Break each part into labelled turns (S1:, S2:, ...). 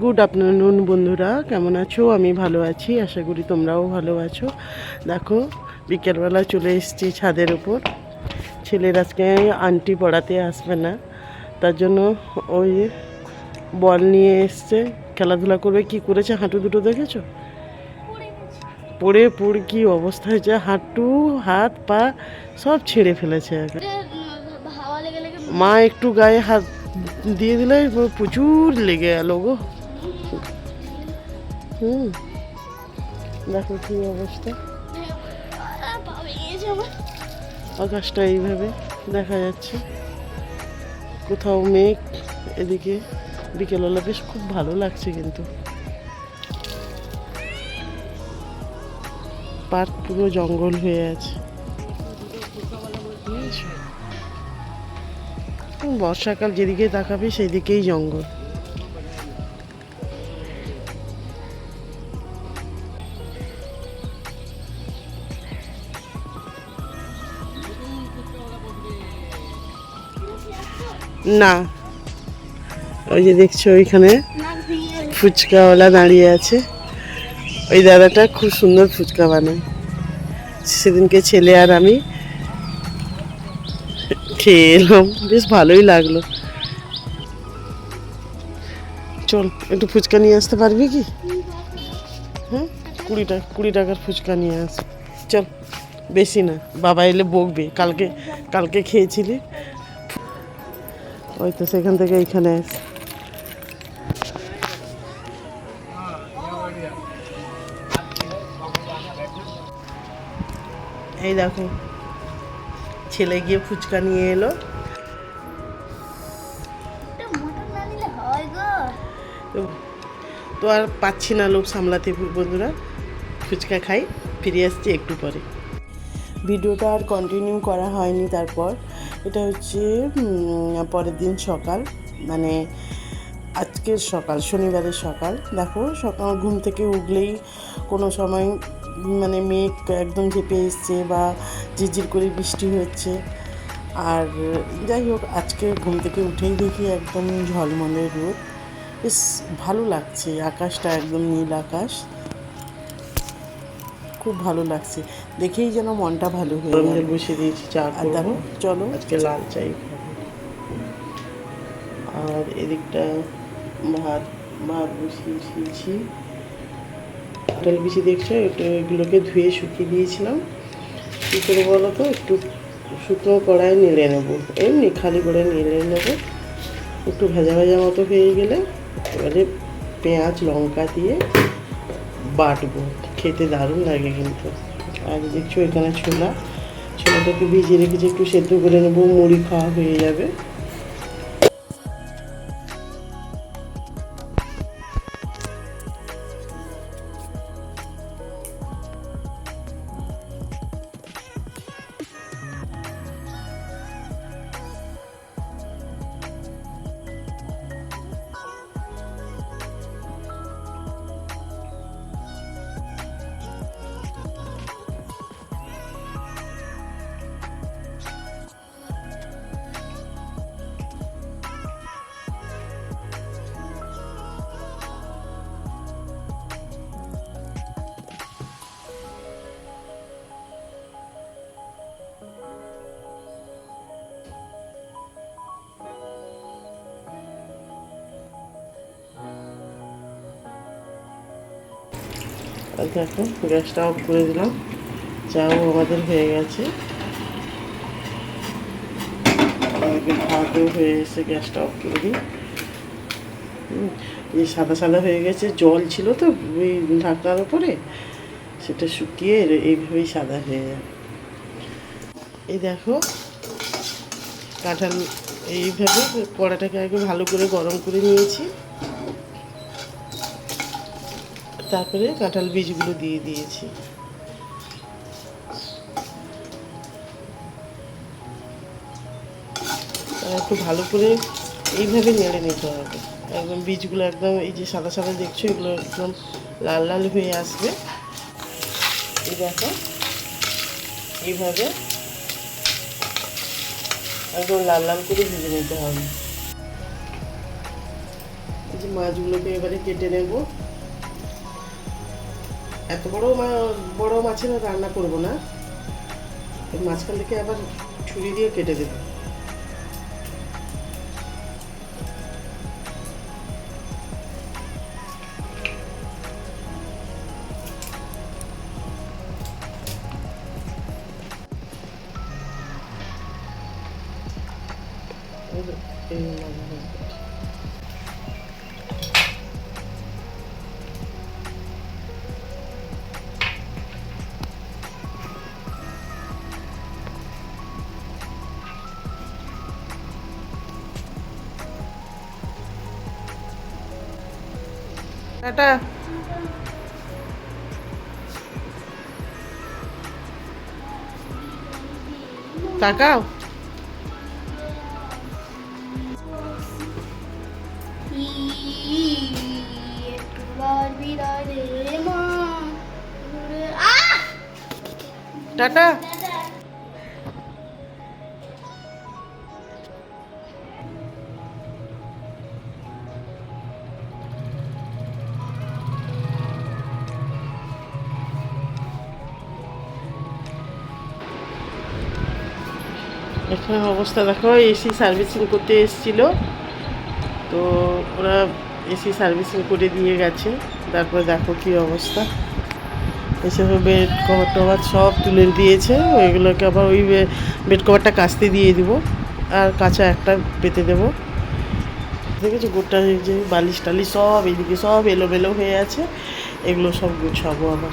S1: Good afternoon বন্ধুরা। কেমন আছো? আমি ভালো আছি। আশা করি তোমরাও ভালো আছো। দেখো বিকেলবেলা চলে এসেছি ছাদের উপর। ছেলের আজকে আন্টি পড়াতে আসবে না। তার জন্য ওই বল নিয়ে এসছে। খেলাধুলা করবে কি করেছে? হাঁটু দুটো দেখেছ? পড়ে পড়ে কি অবস্থা হয়েছে? হাঁটু হাত পা সব ছেড়ে ফেলেছে। মা একটু গায়ে হাত দিয়ে দিলে প্রচুর লেগে গেল গো। হুম। দেখো কি অবস্থা। আকাশটা এইভাবে দেখা যাচ্ছে। কোথাও মেঘ, এদিকে বিকেলবেলা বেশ খুব ভালো লাগছে কিন্তু। পার্ক পুরো জঙ্গল হয়ে আছে? বর্ষাকাল যেদিকে তাকাবে সেই দিকেই জঙ্গল। না, ওই যে দেখছ ওইখানে ফুচকাওয়ালা দাঁড়িয়ে আছে। ওই দাদাটা খুব সুন্দর ফুচকা বানায়। সেদিনকে ছেলে আর আমি খেয়ে এলাম। বেশ ভালোই লাগল। চল, একটু ফুচকা নিয়ে আসতে পারবি কি? হ্যাঁ কুড়ি টাকা, কুড়ি টাকার ফুচকা নিয়ে আস। চল, বেশি না, বাবা এলে বকবে, কালকে কালকে খেয়েছিলি। ওই তো সেখান থেকে এইখানে আস। এই দেখো ছেলে গিয়ে ফুচকা নিয়ে এলো। তো আর পাচ্ছি না লোক সামলাতে বন্ধুরা। ফুচকা খাই ফিরে আসছি একটু পরে। ভিডিওটা আর কন্টিনিউ করা হয়নি তারপর। এটা হচ্ছে পরের দিন সকাল মানে আজকের সকাল শনিবারের সকাল। দেখো সকাল ঘুম থেকে উঠলেই কোনো সময় মানে মেঘ একদম চেপে এসছে বা ঝিরঝির করে বৃষ্টি হচ্ছে। আর যাই হোক আজকে ঘুম থেকে উঠেই দেখি একদম ঝলমলে রোদ। বেশ ভালো লাগছে আকাশটা একদম নীল আকাশ। খুব ভালো লাগছে দেখেই যেন মনটা ভালো হয়ে গেল। বসিয়ে দিয়েছি চা আর দেখো চলো। আজকে লাল চাই আর এদিকটা ভাত ভাত বসিয়ে দিয়েছি। পটল বিচি দেখছ, একটু এগুলোকে ধুয়ে শুকিয়ে দিয়েছিলাম। কী করে বলো তো? একটু শুকনো কড়ায় নেড়ে নেব। এমনি খালি করে নেড়ে নেব। একটু ভাজা ভাজা মতো হয়ে গেলে এবারে পেঁয়াজ, লঙ্কা দিয়ে বাটবো। খেতে দারুণ লাগে কিন্তু। আর দেখছ এখানে ছোলা। ছোলাটাকে ভিজিয়ে রেখেছি, একটু সেদ্ধ করে নেব। মুড়ি খাওয়া হয়ে যাবে। দেখো, গ্যাসটা অফ করে দিলাম। চাও আমাদের হয়ে গেছে। ভাতও হয়ে এসে গ্যাসটা অফ করে দিই। এই সাদা সাদা হয়ে গেছে, জল ছিল তো ওই ঢাকনার উপরে। সেটা শুকিয়ে এইভাবেই সাদা হয়ে যাবে এই দেখো, কাঁঠাল এইভাবে কড়াটাকে আগে ভালো করে গরম করে নিয়েছি। তারপরে কাঁঠাল বীজগুলো দিয়ে দিয়েছি। একটু ভালো করে এইভাবে নেড়ে নিতে হবে। একদম বীজগুলো একদম এই যে সাদা সাদা দেখছ, এগুলো একদম লাল লাল হয়ে আসবে। এই দেখো, এইভাবে একদম লাল লাল করে ভেজে নিতে হবে। এই যে মাছগুলোকে এবারে কেটে নেব। এত বড় বড় মাছের রান্না করব না। মাঝখান থেকে আবার ছুরি দিয়ে কেটে দেব। এই টাটা তাকাও
S2: একবার বিরারে মা আহ
S1: টাটা এখানে অবস্থা দেখো এসি সার্ভিসিং করতে এসেছিল। তো ওরা এসি সার্ভিসিং করে দিয়ে গেছে। তারপরে দেখো কি অবস্থা। এসে বেড কভার টভার সব তুলে দিয়েছে। ওইগুলোকে আবার ওই বেড কভারটা কাচতে দিয়ে দিব। আর কাঁচা একটা পেতে দেবো। দেখেছ? গোটা যে বালিশ টালিশ সব এদিকে সব এলোমেলো হয়ে আছে। এগুলো সব গুছাবো আবার।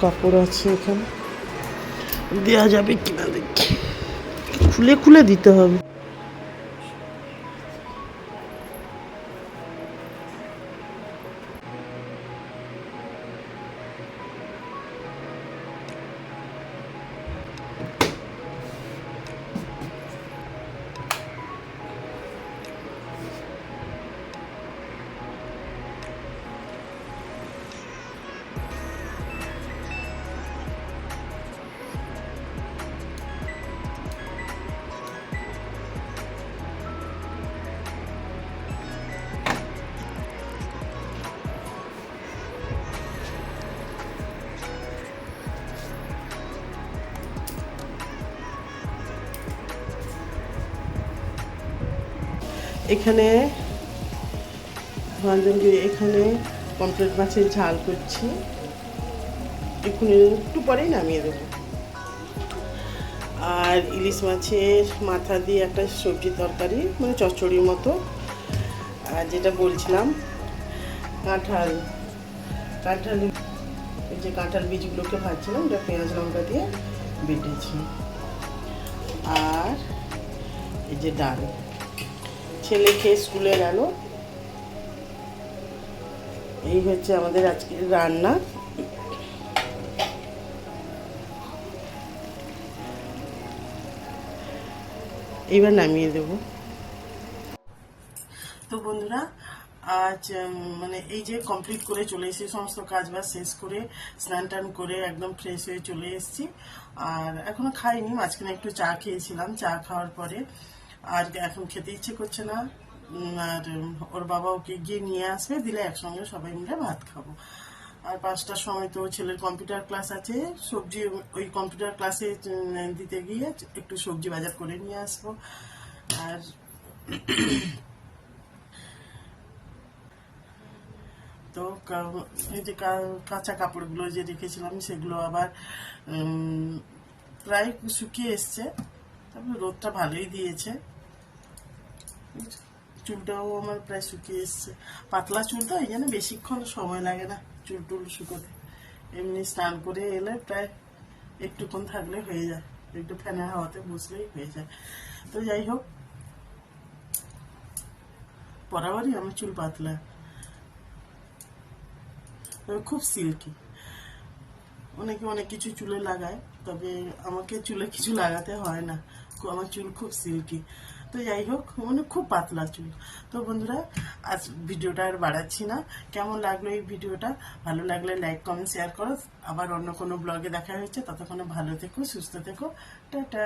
S1: কাপড় আছে এখানে। দেওয়া যাবে কিনা দেখি। খুলে খুলে দিতে হবে। এখানে রঞ্জনকে এখানে পমফ্রেট মাছের ঝাল করছি। এক্ষুনি একটু পরেই নামিয়ে দেবো। আর ইলিশ মাছের মাথা দিয়ে একটা সবজি তরকারি মানে চচ্চড়ির মতো। আর যেটা বলছিলাম, কাঁঠাল। কাঁঠাল যে কাঁঠাল বীজগুলোকে ভাজছিলাম, ওটা পেঁয়াজ লঙ্কা দিয়ে বেটেছি। আর এই যে ডাল। ছেলে খেয়ে স্কুলে গেল। এই হচ্ছে আমাদের আজকের রান্না। এইবার নামিয়ে দেব। তো বন্ধুরা, আজ মানে এই যে কমপ্লিট করে চলে এসেছি, সমস্ত কাজ বাজ শেষ করে স্নান টান করে একদম ফ্রেশ হয়ে চলে এসেছি। আর এখনও খাইনি, মাঝখানে একটু চা খেয়েছিলাম, চা খাওয়ার পরে। আর এখন খেতে ইচ্ছে করছে না। আর ওর বাবা ওকে গিয়ে নিয়ে আসবে দিলে একসঙ্গে সবাই মিলে ভাত খাব। আর পাঁচটার সময় তো ছেলের কম্পিউটার ক্লাস আছে, সবজি ওই কম্পিউটার ক্লাসে দিতে গিয়ে একটু সবজি বাজার করে নিয়ে আসব। আর তো এই যে কাঁচা কাপড়গুলো যে রেখেছিলাম, সেগুলো আবার প্রায় শুকিয়ে এসছে। তারপরে রোদটা ভালোই দিয়েছে। চুলটাও আমার প্রায় শুকিয়ে এসছে। পাতলা চুল তো এই জন্য বেশিক্ষণ সময় লাগে না চুল টুল শুকোতে। এমনি স্নান করে এলে প্রায় একটুক্ষণ থাকলে হয়ে যায়। একটু ফ্যানের হাওয়াতে বসলেই হয়ে যায়। তো যাই হোক বরাবরই আমার চুল পাতলা। খুব সিল্কি অনেকে অনেক কিছু চুলে লাগায়, তবে আমাকে চুলে কিছু লাগাতে হয় না। আমার চুল খুব সিল্কি তো যাই হোক মানে খুব পাতলা চুল। তো বন্ধুরা, আজ ভিডিওটা আর বাড়াচ্ছি না। কেমন লাগল এই ভিডিওটা? ভালো লাগলে লাইক কমেন্ট শেয়ার করো। আবার অন্য কোনো ব্লগে দেখা হয়েছে ততক্ষণে ভালো থেকো, সুস্থ থেকো। টাটা।